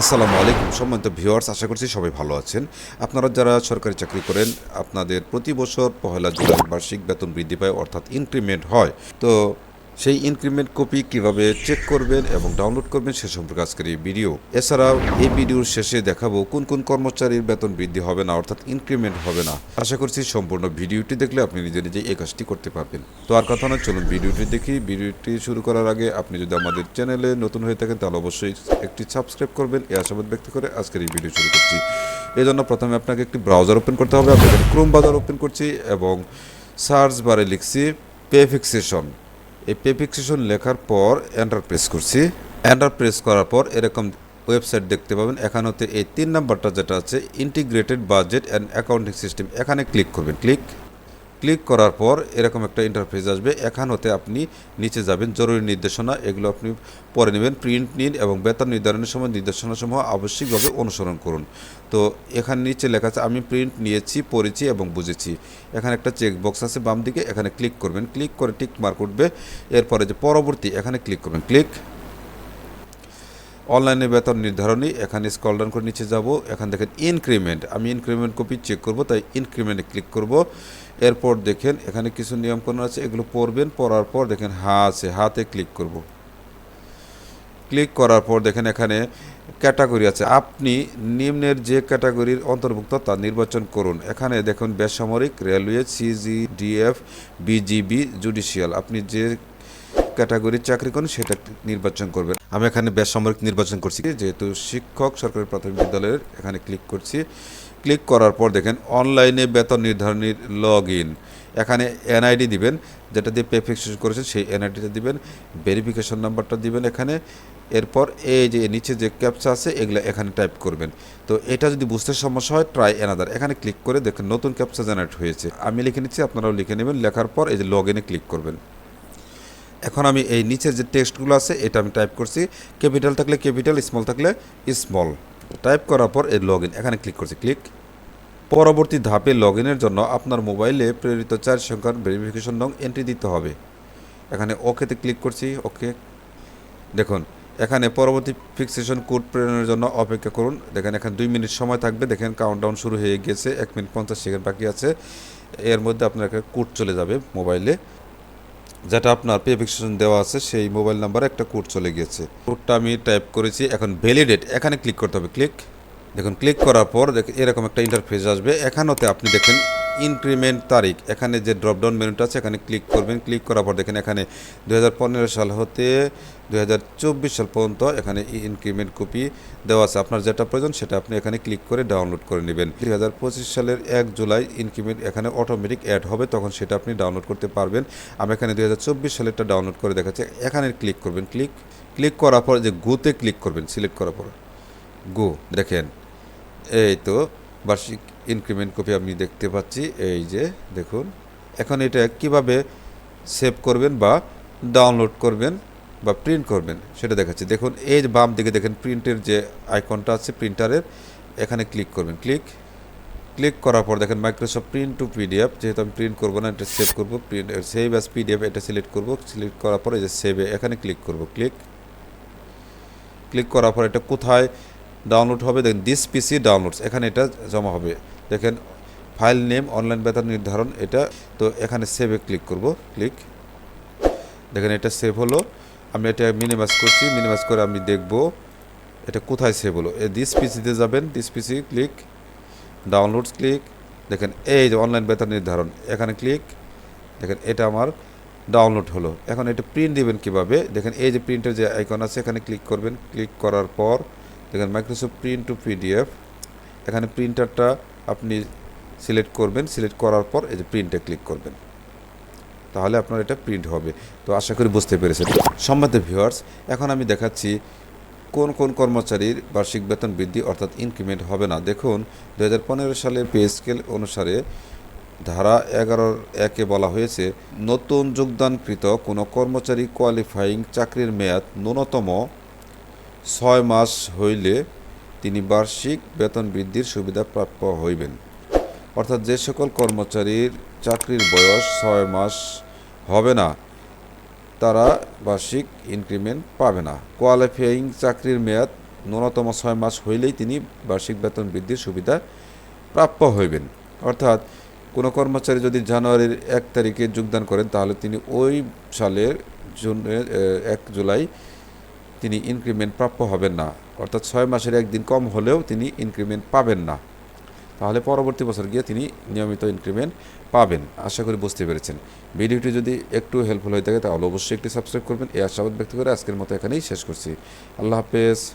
আসসালামু আলাইকুম সম্মানিত ভিউয়ার্স, আশা করছি সবাই ভালো আছেন। আপনারা যারা সরকারি চাকরি করেন, আপনাদের প্রতি বছর পহেলা জুলাই বার্ষিক বেতন বৃদ্ধি পায়, অর্থাৎ ইনক্রিমেন্ট হয়। তো সেই ইনক্রিমেন্ট কপি কীভাবে চেক করবেন এবং ডাউনলোড করবেন সে সম্পর্কে আজকের এই ভিডিও এছাড়াও এই ভিডিওর শেষে দেখাবো কোন কোন কর্মচারীর বেতন বৃদ্ধি হবে না, অর্থাৎ ইনক্রিমেন্ট হবে না। আশা করছি সম্পূর্ণ ভিডিওটি দেখলে আপনি নিজে নিজে এই কাজটি করতে পারবেন। তো আর কথা নয়, চলুন ভিডিওটি দেখি। ভিডিওটি শুরু করার আগে আপনি যদি আমাদের চ্যানেলে নতুন হয়ে থাকেন, তাহলে অবশ্যই একটি সাবস্ক্রাইব করবেন। এই আশাবাদ ব্যক্ত করে আজকের এই ভিডিও শুরু করছি। এই জন্য প্রথমে আপনাকে একটি ব্রাউজার ওপেন করতে হবে। এখানে ক্রোম বাজার ওপেন করছি এবং সার্চ বারে লিখছি পে ফিক্সেশন এই পে লেখার পর এন্টার প্রেস করছি। এন্টার প্রেস করার পর এরকম ওয়েবসাইট দেখতে পাবেন। এখানে হতে এই তিন নাম্বারটা যেটা আছে integrated budget and accounting system এখানে ক্লিক করবেন ক্লিক ক্লিক করার পর এরকম একটা ইন্টারফেস আসবে। এখান হতে আপনি নিচে যাবেন, জরুরি নির্দেশনা, এগুলো আপনি পরে নেবেন। প্রিন্ট নিন এবং বেতন নির্ধারণের সময়, নির্দেশনাসমূহ আবশ্যিকভাবে অনুসরণ করুন। তো এখানে নিচে লেখা আছে, আমি প্রিন্ট নিয়েছি, পড়েছি এবং বুঝেছি। এখানে একটা চেক বক্স আছে বাম দিকে এখানে ক্লিক করবেন। ক্লিক করে টিক মার্ক উঠবে। এরপরে যে পরবর্তী, এখানে ক্লিক করবেন। ক্লিক অনলাইনে বেতন নির্ধারণী এখানে স্কল ডাউন করে নিচে যাব, এখান দেখেন ইনক্রিমেন্ট আমি ইনক্রিমেন্ট কপি চেক করব, তাই ইনক্রিমেন্টে ক্লিক করব, এরপর দেখেন এখানে কিছু নিয়মকানুন আছে, এগুলো পড়বেন, পড়ার পর দেখেন হা আছে, হাতে ক্লিক করব। ক্লিক করার পর দেখেন এখানে ক্যাটাগরি আছে, আপনি নিম্নের যে ক্যাটাগরির অন্তর্ভুক্ত তা নির্বাচন করুন, এখানে দেখুন বেসামরিক রেলওয়ে সিজিডিএফ বিজিবি জুডিশিয়াল আপনি যে ক্যাটাগরির চাকরি করেন, সেটা নির্বাচন করবেন। আমি এখানে বেসামরিক নির্বাচন করছি। যেহেতু শিক্ষক সরকারি প্রাথমিক বিদ্যালয়ের এখানে ক্লিক করছি। ক্লিক করার পর দেখেন অনলাইনে বেতন নির্ধারণীর লগ ইন এখানে এনআইডি দিবেন, যেটা দিয়ে পে ফিক্সেশন করেছেন, সেই এনআইডিটা দিবেন ভেরিফিকেশন নাম্বারটা দিবেন এখানে। এরপর এই যে নিচে যে ক্যাপচা আছে, এগুলো এখানে টাইপ করবেন। তো এটা যদি বুঝতে সমস্যা হয় ট্রাই এনাদার এখানে ক্লিক করে দেখেন, নতুন ক্যাপচা জেনারেট হয়েছে। আমি লিখে নিচ্ছি, আপনারাও লিখে নেবেন। লেখার পর এই যে লগ ইনে ক্লিক করবেন। এখন আমি এই নিচের যে টেক্সটগুলো আছে, এটা আমি টাইপ করছি। ক্যাপিটাল থাকলে ক্যাপিটাল স্মল থাকলে স্মল টাইপ করার পর এই লগ এখানে ক্লিক করছি ক্লিক পরবর্তী ধাপে লগ জন্য আপনার মোবাইলে প্রেরিত চার সংখ্যার ভেরিফিকেশন নং এন্ট্রি দিতে হবে। এখানে ওকেতে ক্লিক করছি ওকে দেখুন, এখানে পরবর্তী ফিক্সেশন কোড প্রেরণের জন্য অপেক্ষা করুন। দেখেন, এখানে দুই মিনিট সময় থাকবে। দেখেন কাউন্টডাউন শুরু হয়ে গেছে, এক মিনিট পঞ্চাশ সেকেন্ড বাকি আছে। এর মধ্যে আপনার কোড চলে যাবে মোবাইলে যেটা আপনার পে ভিক্সেশন দেওয়া আছে, সেই মোবাইল নাম্বারে একটা কোড চলে গিয়েছে। কোডটা আমি টাইপ করেছি, এখন ভ্যালিডেট এখানে ক্লিক করতে হবে ক্লিক দেখুন ক্লিক করার পর এরকম একটা ইন্টারফেস আসবে। এখানেতে আপনি দেখেন ইনক্রিমেন্ট তারিখ। এখানে যে ড্রপডাউন মেনুটা আছে, এখানে ক্লিক করবেন। ক্লিক করার পর দেখেন এখানে দু হাজার পনেরো সাল হতে দু হাজার চব্বিশ সাল পর্যন্ত এখানে ইনক্রিমেন্ট কপি দেওয়া আছে। আপনার যেটা প্রয়োজন সেটা আপনি এখানে ক্লিক করে ডাউনলোড করে নেবেন। দু হাজার পঁচিশ সালের এক জুলাই ইনক্রিমেন্ট এখানে অটোমেটিক অ্যাড হবে, তখন সেটা আপনি ডাউনলোড করতে পারবেন। আমি এখানে দু হাজার চব্বিশ সালেরটা ডাউনলোড করে দেখাচ্ছি। এখানে ক্লিক করবেন। ক্লিক ক্লিক করার পর যে গোতে ক্লিক করবেন সিলেক্ট করার পর। গো দেখেন। এই তো, বার্ষিক ইনক্রিমেন্ট কপি আপনি দেখতে পাচ্ছি, এই যে, দেখুন। এখন এটা কীভাবে সেভ করবেন বা ডাউনলোড করবেন বা প্রিন্ট করবেন, সেটা দেখাচ্ছি। দেখুন, এই বাম দিকে দেখেন প্রিন্টের যে আইকনটা আছে প্রিন্টারের এখানে ক্লিক করবেন। ক্লিক ক্লিক করার পর দেখেন মাইক্রোসফট প্রিন্ট টু পিডিএফ যেহেতু আমি প্রিন্ট করব না, এটা সেভ করব প্রিন্ট সেভ অ্যাজ পিডিএফ এটা সিলেক্ট করব সিলেক্ট করার পর এই যে সেভে এখানে ক্লিক করব। ক্লিক ক্লিক করার পর এটা কোথায় ডাউনলোড হবে? দেখেন দিস পিসি ডাউনলোডস এখানে এটা জমা হবে। দেখেন ফাইল নেম অনলাইন বেতন নির্ধারণ, এটা, তো এখানে সেভে ক্লিক করব ক্লিক দেখেন, এটা সেভ হলো। আমি এটা মিনিমাইজ করছি মিনিমাইজ করে আমি দেখব, এটা কোথায় সেভ হলো? দিস পিসিতে যাবেন this PC click downloads click দেখেন, এই যে অনলাইন বেতন নির্ধারণ, এখানে ক্লিক দেখেন, এটা আমার ডাউনলোড হলো। এখন এটা প্রিন্ট দিবেন কীভাবে? দেখেন, এই যে প্রিন্টের যে আইকন আছে, এখানে ক্লিক করবেন। ক্লিক করার পর, দেখেন মাইক্রোসফট প্রিন্ট টু পিডিএফ এখানে প্রিন্টারটা আপনি সিলেক্ট করবেন, সিলেক্ট করার পর এই যে প্রিন্টে ক্লিক করবেন। তাহলে আপনার এটা প্রিন্ট হবে। তো আশা করি বুঝতে পেরেছেন। সম্মানিত ভিউয়ার্স এখন আমি দেখাচ্ছি কোন কোন কর্মচারীর বার্ষিক বেতন বৃদ্ধি অর্থাৎ ইনক্রিমেন্ট হবে না। দেখুন দু সালের পে স্কেল অনুসারে ধারা এগারোর একে বলা হয়েছে, নতুন যোগদানকৃত কোনো কর্মচারী কোয়ালিফাইং চাকরির মেয়াদ ন্যূনতম ছয় মাস হইলে বার্ষিক বেতন বৃদ্ধির সুবিধা প্রাপ্য হইবেন। অর্থাৎ যে সকল কর্মচারীর চাকরির বয়স ছয় মাস হবে না, তারা বার্ষিক ইনক্রিমেন্ট পাবে না। কোয়ালিফাইং চাকরির মেয়াদ ন্যূনতম ছয় মাস হইলেই তিনি বার্ষিক বেতন বৃদ্ধির সুবিধা প্রাপ্য হইবেন। অর্থাৎ কোনো কর্মচারী যদি জানুয়ারির এক তারিখে যোগদান করেন, তাহলে তিনি ওই সালের জুন এক জুলাই তিনি ইনক্রিমেন্ট প্রাপ্য হবেন না। অর্থাৎ ছয় মাসের একদিন কম হলেও তিনি ইনক্রিমেন্ট পাবেন না। তাহলে পরবর্তী বছর গিয়ে তিনি নিয়মিত ইনক্রিমেন্ট পাবেন। আশা করি বুঝতে পেরেছেন। ভিডিওটি যদি একটু হেল্পফুল হয়ে থাকে, তাহলে অবশ্যই একটি সাবস্ক্রাইব করবেন। এই আশাবাদ ব্যক্ত করে আজকের মতো এখানেই শেষ করছি। আল্লাহ হাফেজ।